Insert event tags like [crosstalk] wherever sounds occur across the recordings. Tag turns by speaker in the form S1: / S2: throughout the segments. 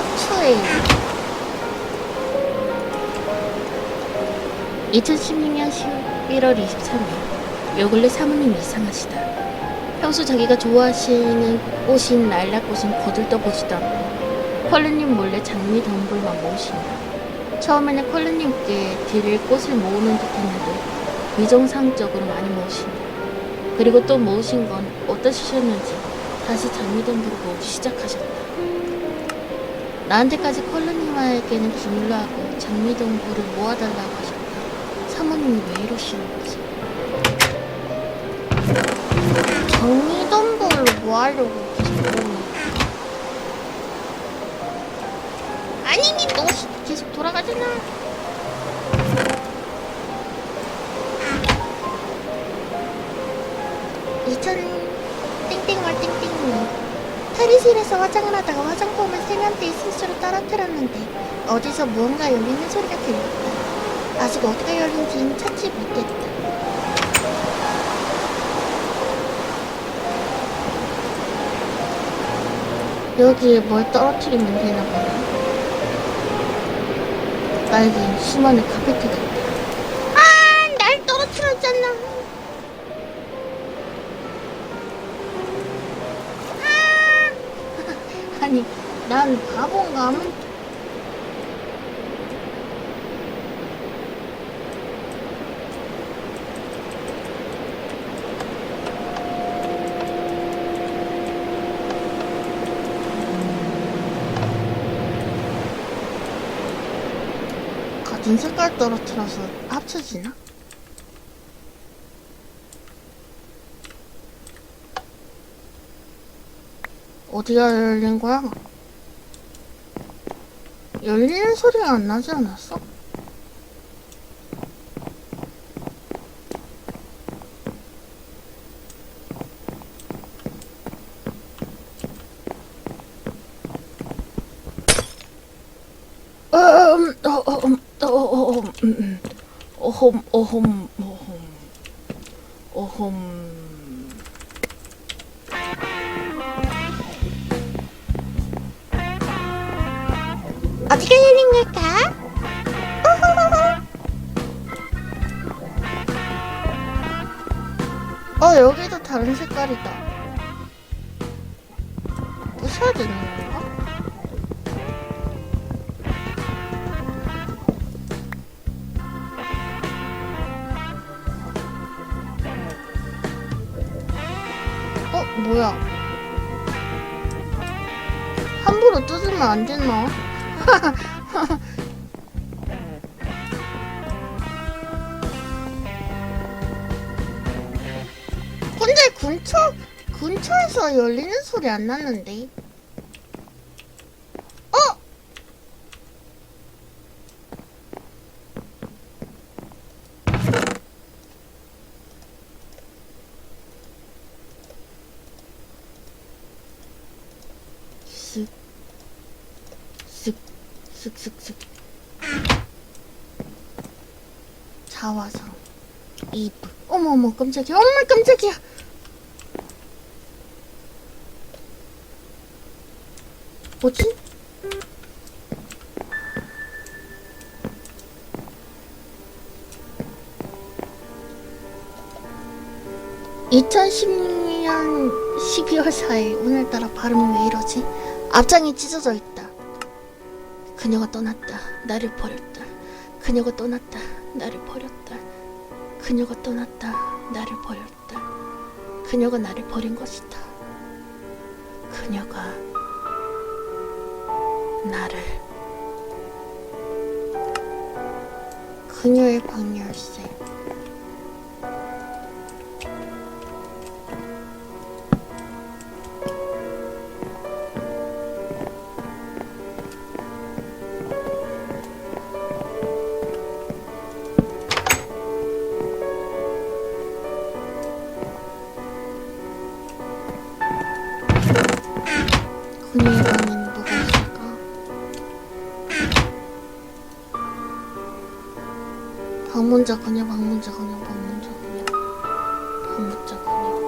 S1: 2예요. 2016년 11월 23일 요 근래 사모님 이상하시다. 평소 자기가 좋아하시는 꽃인 라일락꽃은 거들떠보지도 않고 컬루님 몰래 장미 덤불만 모으신다. 처음에는 컬루님께 드릴 꽃을 모으는 듯 했는데 비정상적으로 많이 모으신다. 그리고 또 모으신 건 어떠셨는지 다시 장미 덤불을 모으기 시작하셨다. 나한테까지 컬루님에게는 비밀로 하고 장미 덤불을 모아달라고 하셨다. 사모님이 왜 이러시는 거지? 장미 덤불로 뭐 하려고 계속 그러는 아니 니 너 계속 돌아가잖아. 이천 탈의실에서 화장을 하다가 화장품을 세면대에 실수로 떨어뜨렸는데 어디서 무언가 열리는 소리가 들렸다. 아직 어디가 열린지는 찾지 못했다. 여기에 뭘 떨어뜨리면 되나 보네. 나에겐 수많은 카페트가 난 바본가? 같은 색깔 떨어뜨려서 합쳐지나? 어디가 열린 거야? 열리는 소리가 안 나지 않았어? 음, 어, 어, 음, 어, 어, 음, 음. 어홈, 어홈, 어홈, 어홈. 뭐야? 함부로 뜯으면 안 되나? [laughs] 근데 근처, 근처에서 열리는 소리 안 났는데? 자화상, 이브. 어머, 어머, 깜짝이야. 엄마, 깜짝이야. 뭐지? (2016년 12월 4일) 오늘따라 발음이 왜 이러지? 앞장이 찢어져 있다 그녀가 떠났다 나를 버렸다 그녀가 떠났다 나를 버렸다. 그녀가 떠났다. 나를 버렸다. 그녀가 나를 버린 것이다. 그녀가 나를 그녀의 방 열쇠 방문자 그녀 방문자 그녀 방문자 그녀 방문자 그녀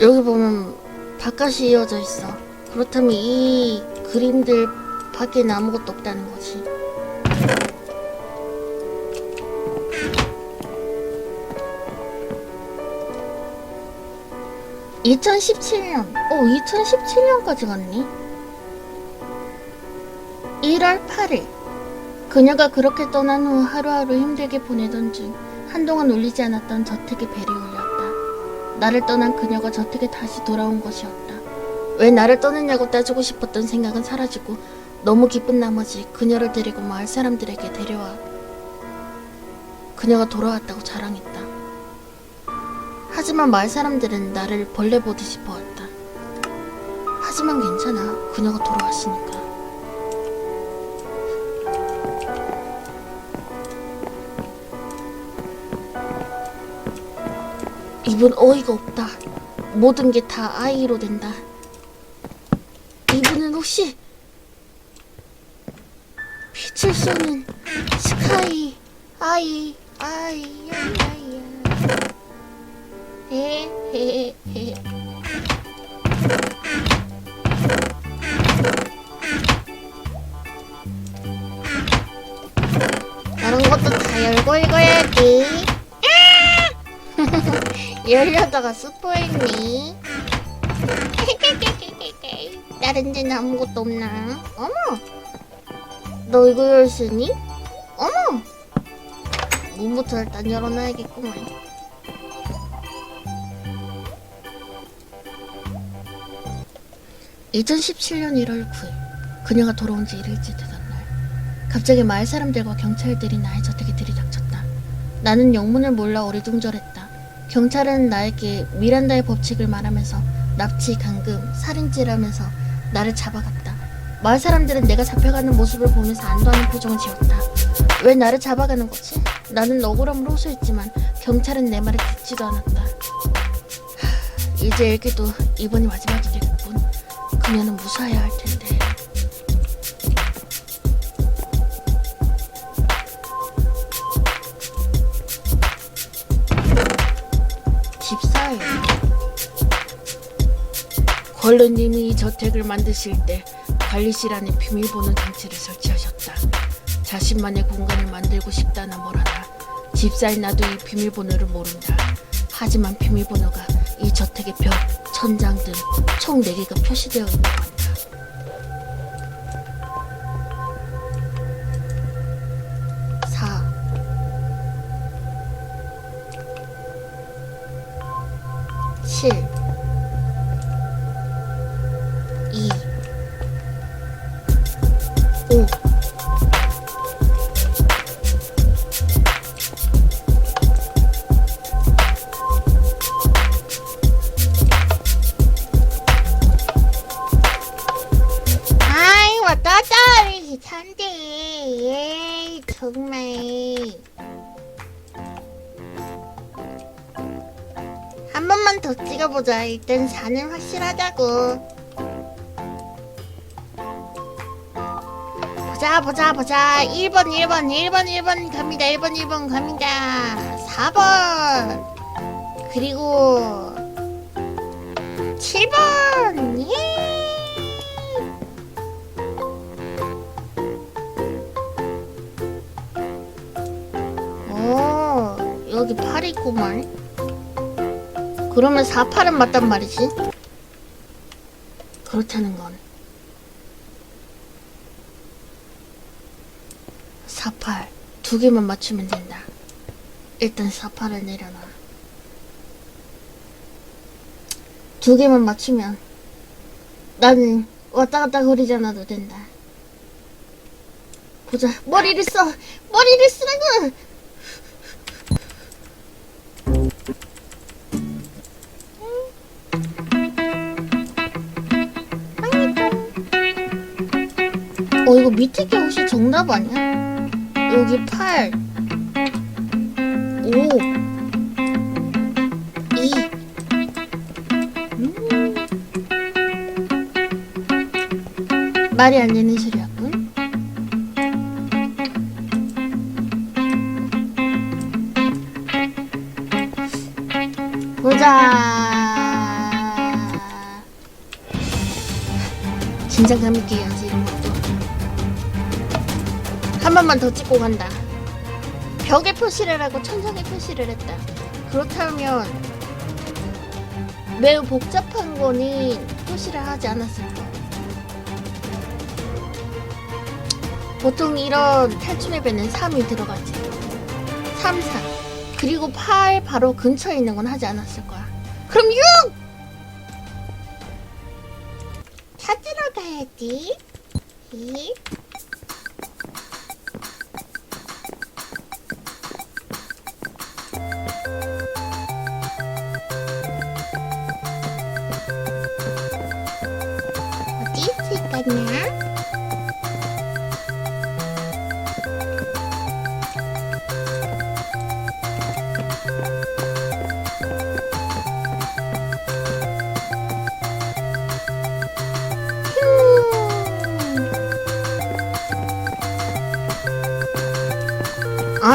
S1: 여기 보면 바깥이 이어져 있어. 그렇다면 이 그림들 밖에 아무것도 없다는 거지. (2017년) 어 (2017년까지 갔니) 1월 8일 그녀가 그렇게 떠난 후 하루하루 힘들게 보내던 중 한동안 울리지 않았던 저택의 벨이 울렸다. 나를 떠난 그녀가 저택에 다시 돌아온 것이었다. 왜 나를 떠났냐고 따지고 싶었던 생각은 사라지고 너무 기쁜 나머지 그녀를 데리고 마을 사람들에게 데려와 그녀가 돌아왔다고 자랑했다. 하지만 마을 사람들은 나를 벌레 보듯이 보았다. 하지만 괜찮아. 그녀가 돌아왔으니까. 이분 어이가 없다. 모든 게 다 아이로 된다. 이분은 혹시 빛을 쏘는 스카이 아이 아이 아이 아이 헤헤헤 다른 것도 다 열고 읽어야지. [laughs] 열려다가 스포했니? [laughs] 다른 데는 아무것도 없나? 어머! 너 이거 열수 있니? 어머! 문부터 일단 열어놔야겠구만. (2017년 1월 9일) 그녀가 돌아온 지 일일째 되던 날 갑자기 마을 사람들과 경찰들이 나의 저택에 들이닥쳤다 나는 영문을 몰라 어리둥절했다 경찰은 나에게 미란다의 법칙을 말하면서 납치, 감금, 살인죄라면서 나를 잡아갔다. 마을 사람들은 내가 잡혀가는 모습을 보면서 안도하는 표정을 지었다. 왜 나를 잡아가는 거지? 나는 억울함을 호소했지만 경찰은 내 말을 듣지도 않았다. 하, 이제 일기도 이번이 마지막이 되겠군. 그녀는 무사해야 할 텐데. 집사예요. 권르님이 이 저택을 만드실 때 관리실 안에 비밀번호 장치를 설치하셨다. 자신만의 공간을 만들고 싶다나 뭐라나 집사인 나도 이 비밀번호를 모른다. 하지만 비밀번호가 이 저택의 벽, 천장 등 총 4개가 표시되어 있다고 한다. 사 일단 4는 확실하다고. 보자 보자 보자. 1번 1번 1번 1번 갑니다. 1번 1번 갑니다. 4번. 그리고 7번. 예! 어, 여기 8 있구만. 그러면 4, 8은 맞단 말이지. 그렇다는 건 4, 8. 두 개만 맞추면 된다. 일단 4, 8을 내려놔. 두 개만 맞추면 나는 왔다 갔다 거리지 않아도 된다. 보자. 머리를 써! 머리를 쓰라고! 밑에 게 혹시 정답 아니야? 여기 8 5 2 음. 말이 안 되는 소리였군 보자 긴장 감 을게요. 번만 더 찍고 간다. 벽에 표시를 하고 천장에 표시를 했다. 그렇다면 매우 복잡한 거니 표시를 하지 않았을까? 보통 이런 탈춤앱에는 3이 들어가지. 3, 4. 그리고 8 바로 근처에 있는 건 하지 않았을 거야. 그럼 6! 찾으러 가야지. 2,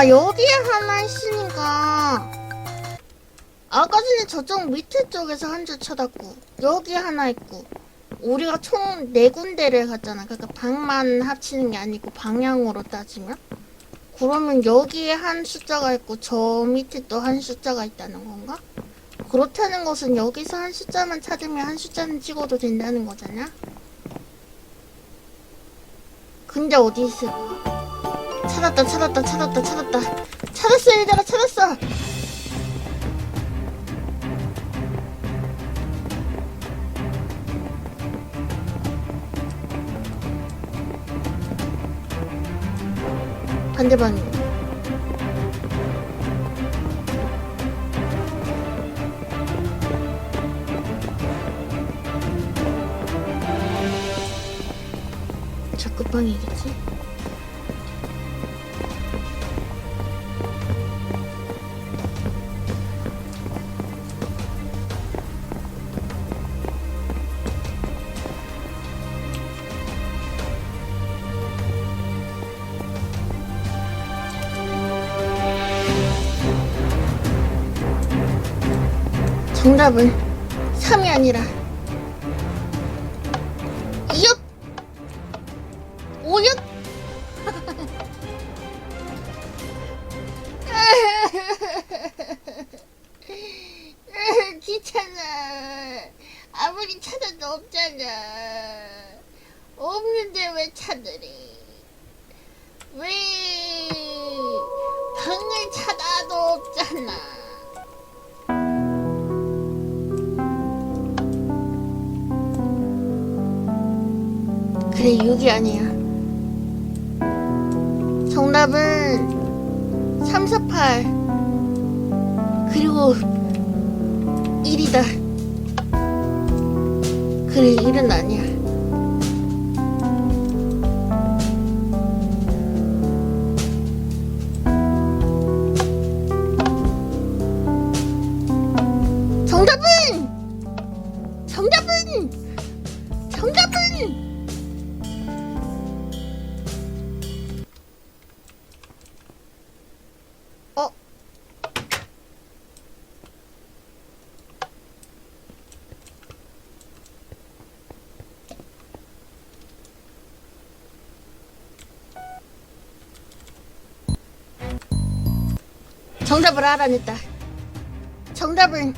S1: 아 여기에 하나 있으니까 아까 전에 저쪽 밑에 쪽에서 한 줄 쳐다고 여기 하나 있고 우리가 총 네 군데를 갔잖아 그러니까 방만 합치는 게 아니고 방향으로 따지면 그러면 여기에 한 숫자가 있고 저 밑에 또 한 숫자가 있다는 건가? 그렇다는 것은 여기서 한 숫자만 찾으면 한 숫자는 찍어도 된다는 거잖아? 근데 어디 있을까? 찾았다 찾았다 찾았다 찾았다. 찾았어 얘들아 찾았어. 반대방이네 저 끝방이겠지? 정답은 3이 아니라 그리고 1이다. 그래 1은 아니야 정답을 알아냈다. 정답은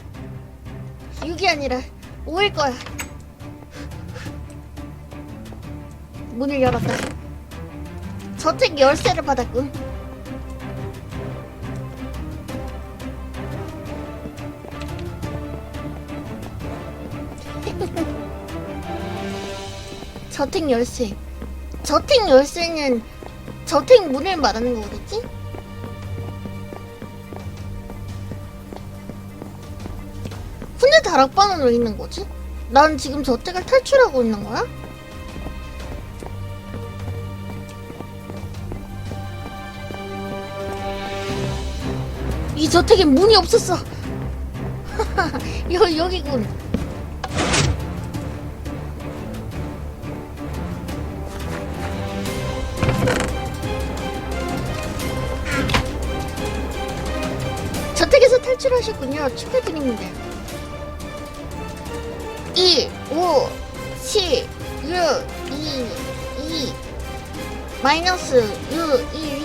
S1: 6이 아니라 5일 거야. 문을 열었다. 저택 열쇠를 받았군. [laughs] 저택 열쇠. 저택 열쇠는 저택 문을 말하는 거겠지? 다락방은 왜 있는 거지? 난 지금 저택을 탈출하고 있는 거야? 이 저택에 문이 없었어. [laughs] 여, 여기군. 저택에서 탈출하셨군요. 축하드립니다. 1, 5, 7, 6, 6, 2, 2, 마이너스 6, 1,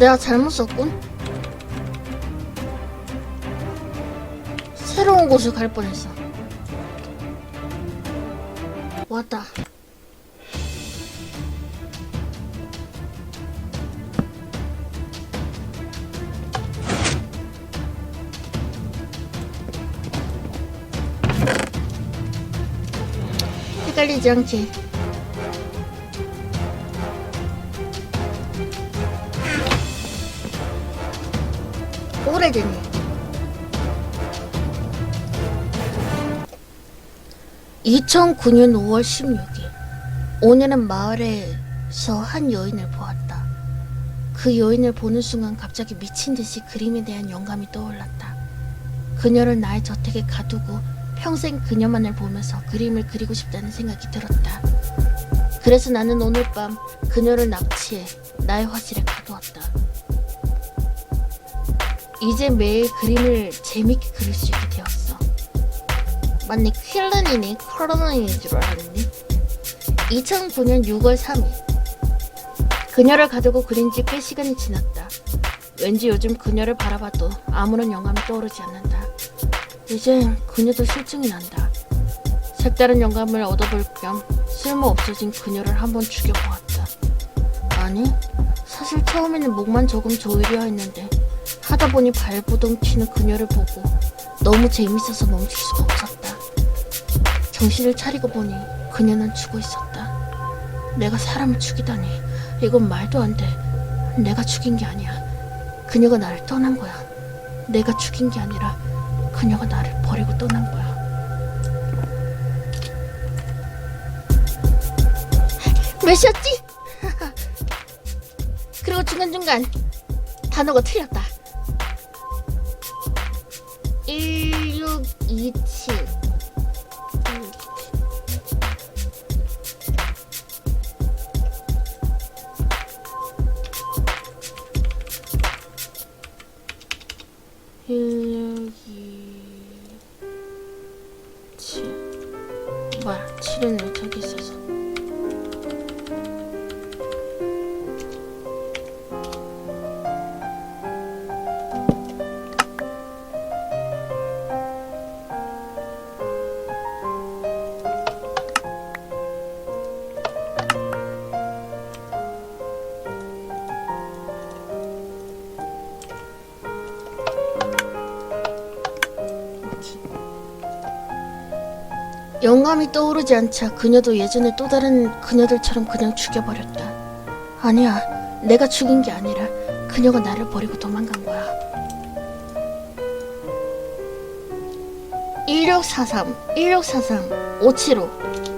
S1: 내가 잘못 썼군. 새로운 곳을 갈 뻔했어. 왔다. 헷갈리지 않게. 2009년 5월 16일. 오늘은 마을에서 한 여인을 보았다. 그 여인을 보는 순간 갑자기 미친 듯이 그림에 대한 영감이 떠올랐다. 그녀를 나의 저택에 가두고 평생 그녀만을 보면서 그림을 그리고 싶다는 생각이 들었다. 그래서 나는 오늘 밤 그녀를 납치해 나의 화실에 가두었다. 이제 매일 그림을 재밌게 그릴 수 있게 되었어. 맞네, 퀼런이네, 컬러너인 줄 알았네. 2009년 6월 3일. 그녀를 가두고 그린 지 꽤 시간이 지났다. 왠지 요즘 그녀를 바라봐도 아무런 영감이 떠오르지 않는다. 이제 그녀도 실증이 난다. 색다른 영감을 얻어볼 겸 쓸모 없어진 그녀를 한번 죽여보았다. 아니, 사실 처음에는 목만 조금 조이려 했는데 하다 보니 발부동 튀는 그녀를 보고 너무 재밌어서 멈출 수가 없었다. 정신을 차리고 보니 그녀는 죽어 있었다. 내가 사람을 죽이다니 이건 말도 안 돼. 내가 죽인 게 아니야. 그녀가 나를 떠난 거야. 내가 죽인 게 아니라 그녀가 나를 버리고 떠난 거야. 몇이었지? [laughs] 그리고 중간중간 단어가 틀렸다. 1627 1627 영감이 떠오르지 않자 그녀도 예전에 또 다른 그녀들처럼 그냥 죽여버렸다. 아니야, 내가 죽인 게 아니라 그녀가 나를 버리고 도망간 거야. 1643, 1643, 575.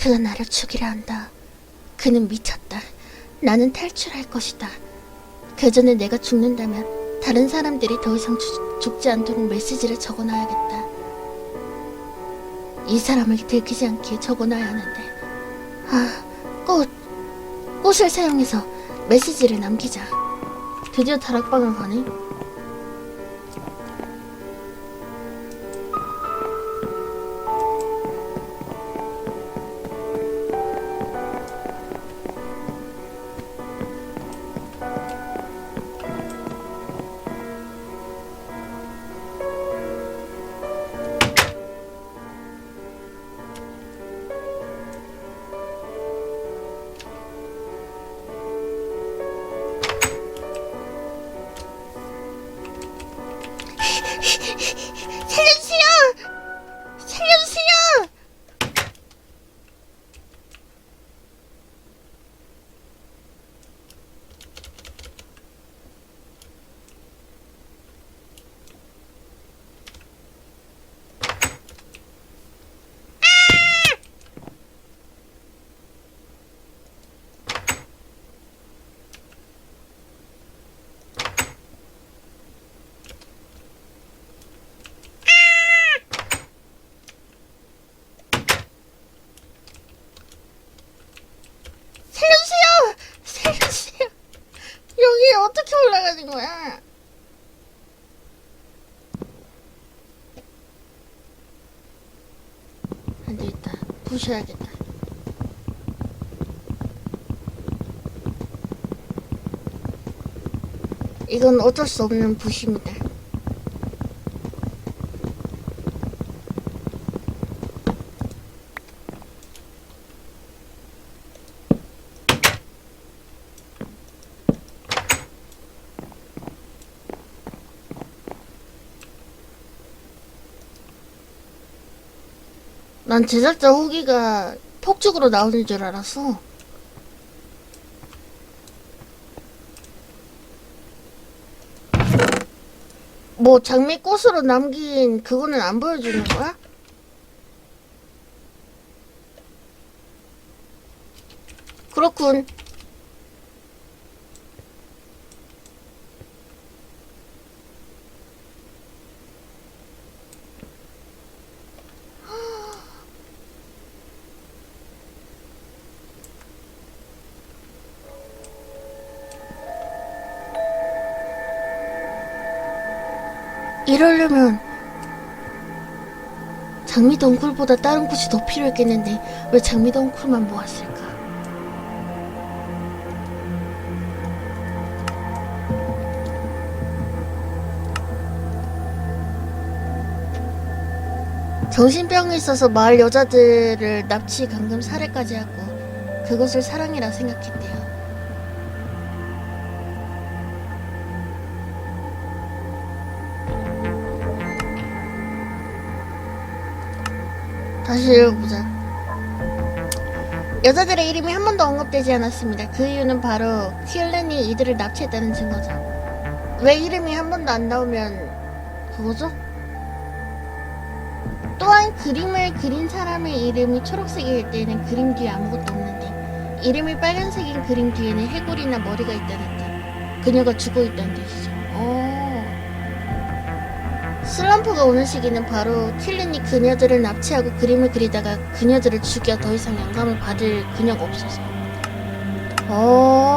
S1: 그가 나를 죽이려 한다. 그는 미쳤다. 나는 탈출할 것이다. 그 전에 내가 죽는다면 다른 사람들이 더 이상 죽, 죽지 않도록 메시지를 적어놔야겠다. 이 사람을 들키지 않게 적어놔야 하는데. 아, 꽃. 꽃을 사용해서 메시지를 남기자. 드디어 다락방을 가네. 부셔야겠다. 이건 어쩔 수 없는 부심이다. 난 제작자 후기가 폭죽으로 나오는 줄 알았어. 뭐 장미꽃으로 남긴 그거는 안 보여주는 거야? 그렇군. 이러려면 장미 덩굴보다 다른 꽃이 더 필요했겠는데 왜 장미 덩굴만 모았을까? 정신병이 있어서 마을 여자들을 납치, 감금, 살해까지 하고 그것을 사랑이라 생각했대요. 다시 읽어보자. 여자들의 이름이 한 번도 언급되지 않았습니다. 그 이유는 바로 킬렌이 이들을 납치했다는 증거죠. 왜 이름이 한 번도 안 나오면 그거죠? 또한 그림을 그린 사람의 이름이 초록색일 때는 그림 뒤에 아무것도 없는데 이름이 빨간색인 그림 뒤에는 해골이나 머리가 있다는 뜻. 그녀가 죽어 있다는 뜻이죠. 어. 슬럼프가 오는 시기는 바로 킬린이 그녀들을 납치하고 그림을 그리다가 그녀들을 죽여 더 이상 영감을 받을 그녀가 없어서. 어.